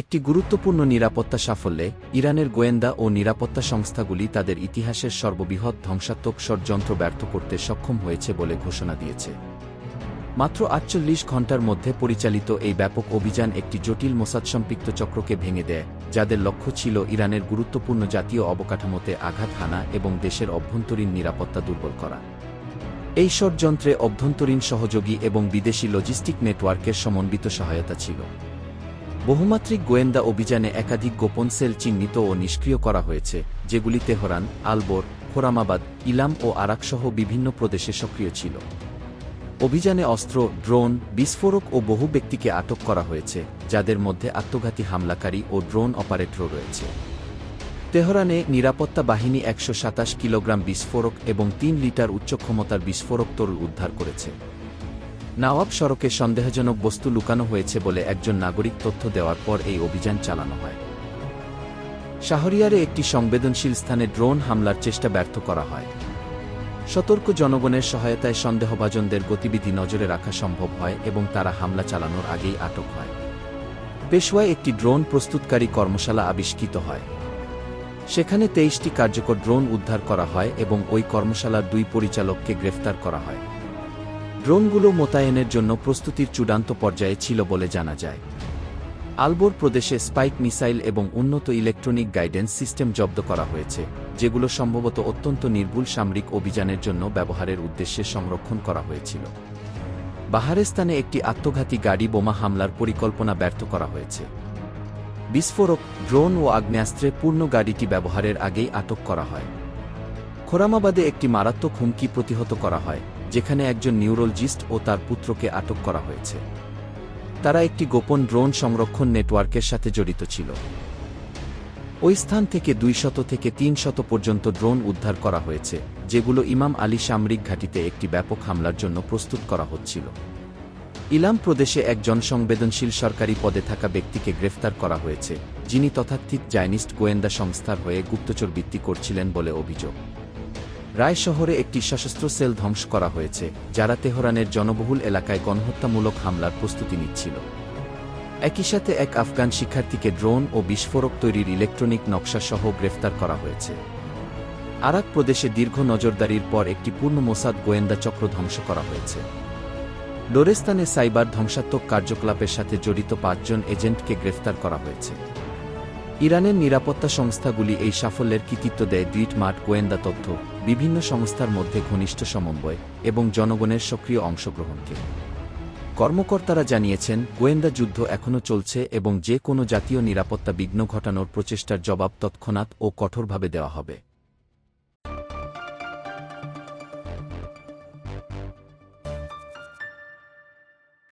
একটি গুরুত্বপূর্ণ নিরাপত্তা সাফল্যে, ইরানের গোয়েন্দা ও নিরাপত্তা সংস্থাগুলি তাদের ইতিহাসের সর্ববৃহৎ ধ্বংসাত্মক ষড়যন্ত্র ব্যর্থ করতে সক্ষম হয়েছে বলে ঘোষণা দিয়েছে। মাত্র আটচল্লিশ ঘণ্টার মধ্যে পরিচালিত এই ব্যাপক অভিযান একটি জটিল মোসাদ সম্পৃক্ত চক্রকে ভেঙে দেয়, যাদের লক্ষ্য ছিল ইরানের গুরুত্বপূর্ণ জাতীয় অবকাঠামোতে আঘাত হানা এবং দেশের অভ্যন্তরীণ নিরাপত্তা দুর্বল করা। এই ষড়যন্ত্রে অভ্যন্তরীণ সহযোগী এবং বিদেশি লজিস্টিক নেটওয়ার্কের সমন্বিত সহায়তা ছিল। বহুমাত্রিক গোয়েন্দা অভিযানে একাধিক গোপন সেল চিহ্নিত ও নিষ্ক্রিয় করা হয়েছে, যেগুলি তেহরান, আলবোর, খোরামাবাদ, ইলাম ও আরাকসহ বিভিন্ন প্রদেশে সক্রিয় ছিল। অভিযানে অস্ত্র, ড্রোন, বিস্ফোরক ও বহু ব্যক্তিকে আটক করা হয়েছে, যাদের মধ্যে আত্মঘাতী হামলাকারী ও ড্রোন অপারেটরও রয়েছে। তেহরানে নিরাপত্তা বাহিনী একশো সাতাশ কিলোগ্রাম বিস্ফোরক এবং তিন লিটার উচ্চ ক্ষমতার বিস্ফোরক তরল উদ্ধার করেছে। নওয়াব সড়কে সন্দেহজনক বস্তু লুকানো হয়েছে বলে একজন নাগরিক তথ্য দেওয়ার পর এই অভিযান চালানো হয়। শাহরিয়ারে একটি সংবেদনশীল স্থানে ড্রোন হামলার চেষ্টা ব্যর্থ করা হয়। সতর্ক জনগণের সহায়তায় সন্দেহভাজনদের গতিবিধি নজরে রাখা সম্ভব হয় এবং তারা হামলা চালানোর আগেই আটক হয়। পেশোয়ায় একটি ড্রোন প্রস্তুতকারী কর্মশালা আবিষ্কৃত হয়। সেখানে তেইশটি কার্যকর ড্রোন উদ্ধার করা হয় এবং ওই কর্মশালার দুই পরিচালককে গ্রেফতার করা হয়। ড্রোনগুলো মোতায়েনের জন্য প্রস্তুতির চূড়ান্ত পর্যায়ে ছিল বলে জানা যায়। আলবোর প্রদেশে স্পাইক মিসাইল এবং উন্নত ইলেকট্রনিক গাইডেন্স সিস্টেম জব্দ করা হয়েছে, যেগুলো সম্ভবত অত্যন্ত নির্ভুল সামরিক অভিযানের জন্য ব্যবহারের উদ্দেশ্যে সংরক্ষণ করা হয়েছিল। বাহারেস্তানে একটি আত্মঘাতী গাড়ি বোমা হামলার পরিকল্পনা ব্যর্থ করা হয়েছে। বিস্ফোরক, ড্রোন ও আগ্নেয়াস্ত্রে পূর্ণ গাড়িটি ব্যবহারের আগেই আটক করা হয়। খোরামাবাদে একটি মারাত্মক হুমকি প্রতিহত করা হয়। যেখানে একজন নিউরোলজিস্ট ও তার পুত্রকে আটক করা হয়েছে। তারা একটি গোপন ড্রোন সংরক্ষণ নেটওয়ার্কের সাথে জড়িত ছিল। ওই স্থান থেকে দুই শত থেকে তিন শত পর্যন্ত ড্রোন উদ্ধার করা হয়েছে, যেগুলো ইমাম আলী সামরিক ঘাঁটিতে একটি ব্যাপক হামলার জন্য প্রস্তুত করা হচ্ছিল। ইলাম প্রদেশে এক জনসংবেদনশীল সরকারি পদে থাকা ব্যক্তিকে গ্রেফতার করা হয়েছে, যিনি তথাকথিত জাইনিস্ট গোয়েন্দা সংস্থার হয়ে গুপ্তচর বৃত্তি করছিলেন বলে অভিযোগ। রায় শহরে একটি সশস্ত্র সেল ধ্বংস করা হয়েছে, যারা তেহরানের জনবহুল এলাকায় গণহত্যামূলক হামলার প্রস্তুতি নিচ্ছিল। একই সাথে এক আফগান শিক্ষার্থীকে ড্রোন ও বিস্ফোরক তৈরির ইলেকট্রনিক নকশা সহ গ্রেফতার করা হয়েছে। আরাক প্রদেশে দীর্ঘ নজরদারির পর একটি পূর্ণ মোসাদ গোয়েন্দা চক্র ধ্বংস করা হয়েছে। ডোরেস্তানে সাইবার ধ্বংসাত্মক কার্যকলাপের সাথে জড়িত পাঁচজন এজেন্টকে গ্রেফতার করা হয়েছে। ইরানের নিরাপত্তা সংস্থাগুলি এই সাফল্যের কৃতিত্ব দেয় দ্বিট মাঠ গোয়েন্দা তথ্য, বিভিন্ন সংস্থার মধ্যে ঘনিষ্ঠ সমন্বয় এবং জনগণের সক্রিয় অংশগ্রহণকে। কর্মকর্তারা জানিয়েছেন, গোয়েন্দা যুদ্ধ এখনও চলছে এবং যে কোনো জাতীয় নিরাপত্তা বিঘ্ন ঘটানোর প্রচেষ্টার জবাব তৎক্ষণাৎ ও কঠোরভাবে দেওয়া হবে।